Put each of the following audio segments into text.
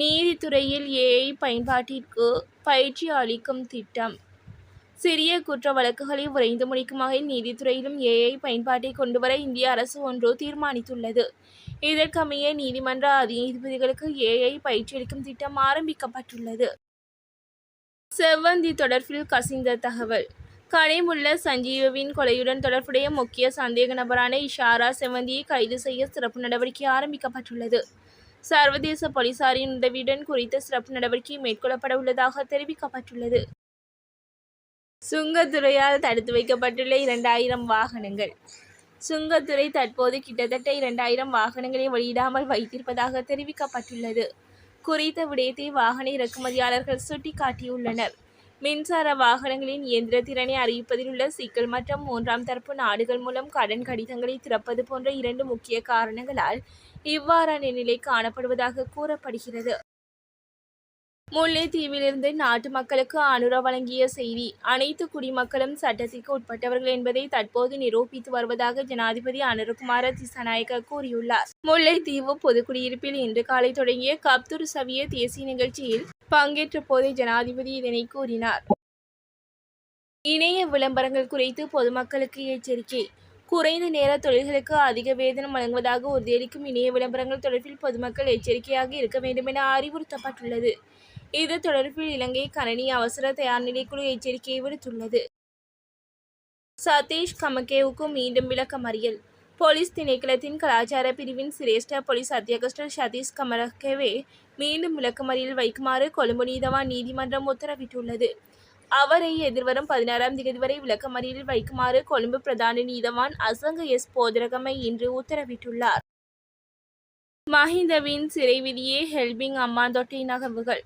நீதித்துறையில் ஏஐ பயன்பாட்டிற்கு பயிற்சி அளிக்கும் திட்டம் சிறிய குற்ற வழக்குகளை விரைந்து முடிக்கும் வகையில் நீதித்துறையிலும் ஏஐ பயன்பாட்டை கொண்டுவர இந்திய அரசு ஒன்று தீர்மானித்துள்ளது. இதற்கமைய நீதிமன்ற நீதிபதிகளுக்கு ஏஐ பயிற்சியளிக்கும் திட்டம் ஆரம்பிக்கப்பட்டுள்ளது. செவ்வந்தி தொடர்பில் கசிந்த தகவல் கனிமுள்ள சஞ்சீவவின் கொலையுடன் தொடர்புடைய முக்கிய சந்தேக நபரான இஷாரா செவ்வந்தியை கைது செய்ய சிறப்பு நடவடிக்கை ஆரம்பிக்கப்பட்டுள்ளது. சர்வதேச போலீசாரின் உதவியுடன் குறித்த சிறப்பு நடவடிக்கை மேற்கொள்ளப்பட உள்ளதாக தெரிவிக்கப்பட்டுள்ளது. சுங்கத்துறையால் தடுத்து வைக்கப்பட்டுள்ள இரண்டாயிரம் வாகனங்கள் சுங்கத்துறை தற்போது கிட்டத்தட்ட இரண்டாயிரம் வாகனங்களை வெளியிடாமல் வைத்திருப்பதாக தெரிவிக்கப்பட்டுள்ளது. குறித்த விடயத்தை வாகன இறக்குமதியாளர்கள் சுட்டிக்காட்டியுள்ளனர். மின்சார வாகனங்களின் இயந்திரத்திறனை அறிவிப்பதில் உள்ள சிக்கல் மற்றும் மூன்றாம் தரப்பு நாடுகள் மூலம் கடன் கடிதங்களை திறப்பது போன்ற இரண்டு முக்கிய காரணங்களால் இவ்வாறான நிலை காணப்படுவதாக கூறப்படுகிறது. முல்லைத்தீவிலிருந்து நாட்டு மக்களுக்கு அனுர வழங்கிய செய்தி அனைத்து குடிமக்களும் சட்டத்திற்கு உட்பட்டவர்கள் என்பதை தற்போது நிரூபித்து வருவதாக ஜனாதிபதி அனுரகுமார திசாநாயக்க கூறியுள்ளார். முல்லைத்தீவு பொதுக்குடியிருப்பில் இன்று காலை தொடங்கிய கப்துர் சவிய தேசிய நிகழ்ச்சியில் பங்கேற்ற போதே ஜனாதிபதி இதனை கூறினார். இணைய விளம்பரங்கள் குறித்து பொதுமக்களுக்கு எச்சரிக்கை குறைந்த நேர தொழில்களுக்கு அதிக வேதனம் வழங்குவதாக உறுதியளிக்கும் இணைய விளம்பரங்கள் தொடர்பில் பொதுமக்கள் எச்சரிக்கையாக இருக்க வேண்டும் என அறிவுறுத்தப்பட்டுள்ளது. இது தொடர்பில் இலங்கை கணனி அவசர தயார் நிலைக்குழு எச்சரிக்கை விடுத்துள்ளது. சதீஷ் கமகேவுக்கு மீண்டும் விளக்கமறியல் போலீஸ் திணைக்களத்தின் கலாச்சார பிரிவின் சிரேஷ்ட போலீஸ் அத்தியகஸ்டர் சதீஷ் கமரகேவே மீண்டும் விளக்கமறியில் வைக்குமாறு கொழும்பு நீதவான் நீதிமன்றம் உத்தரவிட்டுள்ளது. அவரை எதிர்வரும் பதினாறாம் தேதி வரை விளக்கமறியில் வைக்குமாறு கொழும்பு பிரதான நீதவான் அசங்க எஸ் போதரகமை இன்று உத்தரவிட்டுள்ளார். மஹிந்தவின் சிறை விதியே ஹெல்பிங் அம்மாந்தொட்டை நகர்வுகள்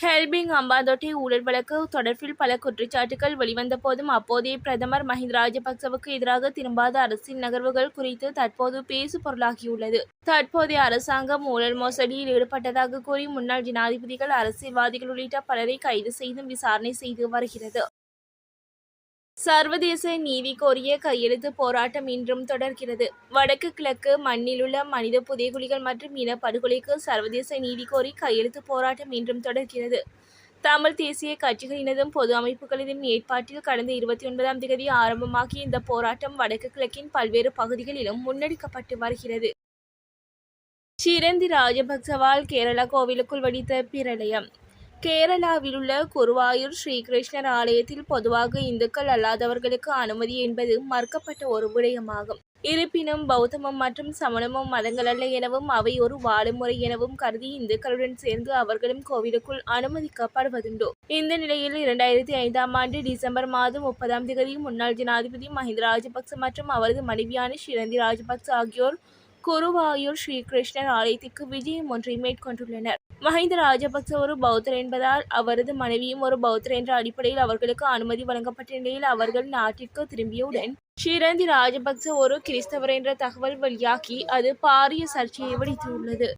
ஹெல்பிங் அம்பாந்தோட்டை ஊழல் வழக்கு தொடர்பில் பல குற்றச்சாட்டுகள் வெளிவந்த போதும் அப்போதைய பிரதமர் மஹிந்த ராஜபக்சவுக்கு எதிராக திரும்பாத அரசின் நகர்வுகள் குறித்து தற்போது பேசு பொருளாகியுள்ளது. தற்போதைய அரசாங்கம் ஊழல் மோசடியில் ஈடுபட்டதாக கூறி முன்னாள் ஜனாதிபதிகள் அரசியல்வாதிகள் உள்ளிட்ட பலரை கைது செய்தும் விசாரணை செய்து வருகிறது. சர்வதேச நீதி கோரிய கையெழுத்து போராட்டம் இன்றும் தொடர்கிறது. வடக்கு கிழக்கு மண்ணிலுள்ள மனித புதைகுலிகள் மற்றும் இனப்படுகொலைக்கு சர்வதேச நீதி கோரி கையெழுத்து போராட்டம் இன்றும் தொடர்கிறது. தமிழ் தேசிய கட்சிகளினதும் பொது அமைப்புகளினதும் ஏற்பாட்டில் கடந்த இருபத்தி ஒன்பதாம் திகதி ஆரம்பமாகிய இந்த போராட்டம் வடக்கு கிழக்கின் பல்வேறு பகுதிகளிலும் முன்னெடுக்கப்பட்டு வருகிறது. சிரந்தி ராஜபக்சவால் கேரள கோவிலுக்குள் வடித்த பிரளயம் கேரளாவிலுள்ள குருவாயூர் ஸ்ரீகிருஷ்ணர் ஆலயத்தில் பொதுவாக இந்துக்கள் அல்லாதவர்களுக்கு அனுமதி என்பது மறுக்கப்பட்ட ஒரு விடயமாகும். இருப்பினும் பௌத்தமும் மற்றும் சமணமும் மதங்களல்ல எனவும் அவை ஒரு வாழும் எனவும் கருதி இந்துக்களுடன் சேர்ந்து அவர்களும் கோவிலுக்குள் அனுமதிக்கப்படுவதுண்டு. இந்த நிலையில் இரண்டாயிரத்தி ஐந்தாம் ஆண்டு டிசம்பர் மாதம் முப்பதாம் தேதி முன்னாள் ஜனாதிபதி மஹிந்த ராஜபக்ச மற்றும் அவரது மனைவியான ஷிரந்தி ராஜபக்ச ஆகியோர் குருவாயூர் ஸ்ரீகிருஷ்ணர் ஆலயத்திற்கு விஜயம் ஒன்றை மேற்கொண்டுள்ளனர். மஹிந்த ராஜபக்ச ஒரு பௌத்தர் என்பதால் அவரது மனைவியும் ஒரு பௌத்தர் என்ற அடிப்படையில் அவர்களுக்கு அனுமதி வழங்கப்பட்ட நிலையில் அவர்கள் நாட்டிற்கு திரும்பியவுடன் ஷிரந்தி ராஜபக்ச ஒரு கிறிஸ்தவர் என்ற தகவல் வெளியாகி அது பாரிய சர்ச்சையை வெடித்துள்ளது.